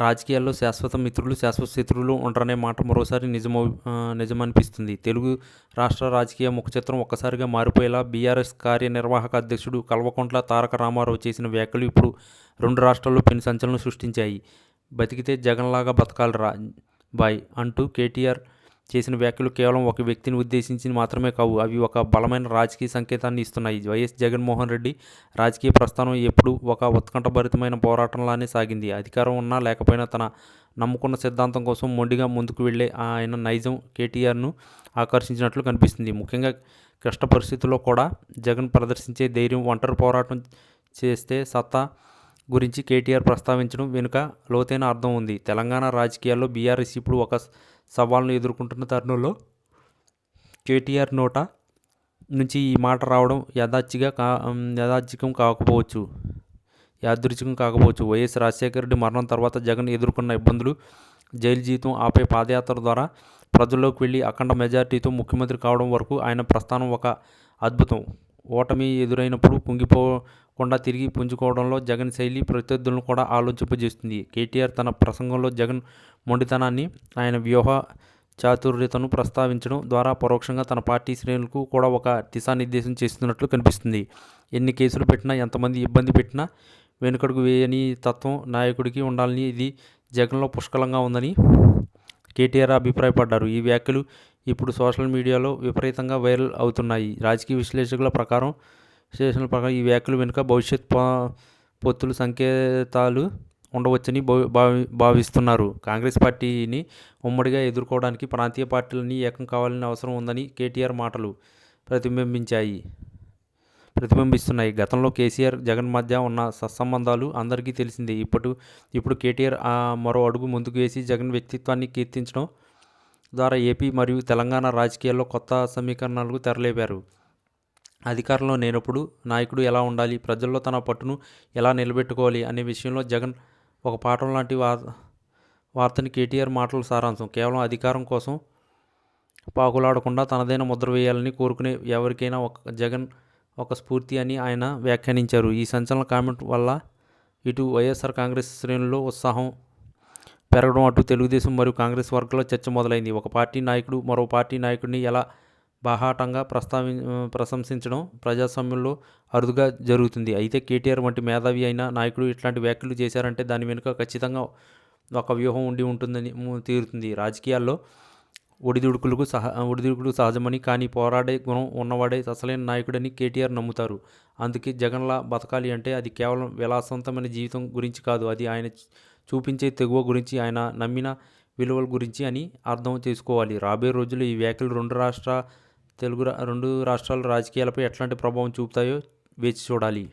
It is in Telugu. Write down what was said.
రాజకీయాల్లో శాశ్వత మిత్రులు శాశ్వత శత్రువులు ఉండరనే మాట మరోసారి నిజమో నిజమనిపిస్తుంది. తెలుగు రాష్ట్ర రాజకీయ ముఖచిత్రం ఒక్కసారిగా మారిపోయేలా బీఆర్ఎస్ కార్యనిర్వాహక అధ్యక్షుడు కల్వకుంట్ల తారక రామారావు చేసిన వ్యాఖ్యలు ఇప్పుడు రెండు రాష్ట్రాల్లో పెను సంచలనం సృష్టించాయి. బతికితే జగన్లాగా బతకాలి రా బాయ్ అంటూ కేటీఆర్ చేసిన వ్యాఖ్యలు కేవలం ఒక వ్యక్తిని ఉద్దేశించి మాత్రమే కావు. అవి ఒక బలమైన రాజకీయ సంకేతాన్ని ఇస్తున్నాయి. వైఎస్ జగన్మోహన్ రెడ్డి రాజకీయ ప్రస్థానం ఎప్పుడు ఒక ఉత్కంఠభరితమైన పోరాటంలానే సాగింది. అధికారం ఉన్నా లేకపోయినా తన నమ్ముకున్న సిద్ధాంతం కోసం మొండిగా ముందుకు వెళ్ళే ఆయన నైజం కేటీఆర్ను ఆకర్షించినట్లు కనిపిస్తుంది. ముఖ్యంగా కష్ట పరిస్థితుల్లో కూడా జగన్ ప్రదర్శించే ధైర్యం ఒంటరి పోరాటం చేస్తే సత్తా గురించి కేటీఆర్ ప్రస్తావించడం వెనుక లోతైన అర్థం ఉంది. తెలంగాణ రాజకీయాల్లో బీఆర్ఎస్ ఇప్పుడు ఒక సవాల్ను ఎదుర్కొంటున్న తరుణంలో కేటీఆర్ నోట నుంచి ఈ మాట రావడం యథాచిగా కా యథాచికం కాకపోవచ్చు. యాదృచ్ఛికం కాకపోవచ్చు. వైఎస్ రాజశేఖర రెడ్డి మరణం తర్వాత జగన్ ఎదుర్కొన్న ఇబ్బందులు జైలు జీవితం ఆపై పాదయాత్ర ద్వారా ప్రజల్లోకి వెళ్ళి అఖండ మెజార్టీతో ముఖ్యమంత్రి కావడం వరకు ఆయన ప్రస్థానం ఒక అద్భుతం. ఓటమి ఎదురైనప్పుడు కుంగిపో కుండా తిరిగి పుంజుకోవడంలో జగన్ శైలి ప్రత్యర్థులను కూడా ఆలోచింపజేస్తుంది. కేటీఆర్ తన ప్రసంగంలో జగన్ మొండితనాన్ని ఆయన వ్యూహ చాతుర్యతను ప్రస్తావించడం ద్వారా పరోక్షంగా తన పార్టీ శ్రేణులకు కూడా ఒక దిశానిర్దేశం చేస్తున్నట్లు కనిపిస్తుంది. ఎన్ని కేసులు పెట్టినా ఎంతమంది ఇబ్బంది పెట్టినా వెనుకడుగు వేయని తత్వం నాయకుడికి ఉండాలని ఇది జగన్లో పుష్కలంగా ఉందని కేటీఆర్ అభిప్రాయపడ్డారు. ఈ వ్యాఖ్యలు ఇప్పుడు సోషల్ మీడియాలో విపరీతంగా వైరల్ అవుతున్నాయి. రాజకీయ విశ్లేషకుల ప్రకారం విశ్లేషణల ప్రకారం ఈ వ్యాఖ్యలు వెనుక భవిష్యత్ పొత్తులు సంకేతాలు ఉండవచ్చని భావి భావిస్తున్నారు. కాంగ్రెస్ పార్టీని ఉమ్మడిగా ఎదుర్కోవడానికి ప్రాంతీయ పార్టీలన్నీ ఏకం కావాలని అవసరం ఉందని కేటీఆర్ మాటలు ప్రతిబింబించాయి. ప్రతిబింబిస్తున్నాయి. గతంలో కేసీఆర్ జగన్ మధ్య ఉన్న సత్సంబంధాలు అందరికీ తెలిసిందే. ఇప్పుడు ఇప్పుడు కేటీఆర్ ఆ మరో అడుగు ముందుకు వేసి జగన్ వ్యక్తిత్వాన్ని కీర్తించడం ద్వారా ఏపీ మరియు తెలంగాణ రాజకీయాల్లో కొత్త సమీకరణాలకు తెరలేపారు. అధికారంలో లేనప్పుడు నాయకుడు ఎలా ఉండాలి? ప్రజల్లో తన పట్టును ఎలా నిలబెట్టుకోవాలి? అనే విషయంలో జగన్ ఒక పాఠం లాంటి వా వార్తని కేటీఆర్ మాటల సారాంశం. కేవలం అధికారం కోసం పాకులాడకుండా తనదైన ముద్ర వేయాలని కోరుకునే ఎవరికైనా ఒక జగన్ ఒక స్ఫూర్తి అని ఆయన వ్యాఖ్యానించారు. ఈ సంచలన కామెంట్ వల్ల ఇటు వైఎస్ఆర్ కాంగ్రెస్ శ్రేణుల్లో ఉత్సాహం పెరగడం అటు తెలుగుదేశం మరియు కాంగ్రెస్ వర్గాల్లో చర్చ మొదలైంది. ఒక పార్టీ నాయకుడు మరో పార్టీ నాయకుడిని ఎలా బాహాటంగా ప్రస్తావి ప్రశంసించడం ప్రజాస్వామ్యంలో అరుదుగా జరుగుతుంది. అయితే కేటీఆర్ వంటి మేధావి అయిన నాయకుడు ఇట్లాంటి వ్యాఖ్యలు చేశారంటే దాని వెనుక ఖచ్చితంగా ఒక వ్యూహం ఉండి ఉంటుందని తీరుతుంది. రాజకీయాల్లో ఒడిదుడుకులకు సహ ఒడిదుడుకులు సహజమని కానీ పోరాడే గుణం ఉన్నవాడే అసలైన నాయకుడని కేటీఆర్ నమ్ముతారు. అందుకే జగన్లా బతకాలి అంటే అది కేవలం విలాసవంతమైన జీవితం గురించి కాదు. అది ఆయన చూపించే తెగువ గురించి ఆయన నమ్మిన విలువల గురించి అని అర్థం చేసుకోవాలి. రాబోయే రోజుల్లో ఈ వ్యాఖ్యలు రెండు రాష్ట్ర తెలుగు రా- రెండు రాష్ట్రాల రాజకీయాలపై ఎట్లాంటి ప్రభావం చూపుతాయో వేచి చూడాలి.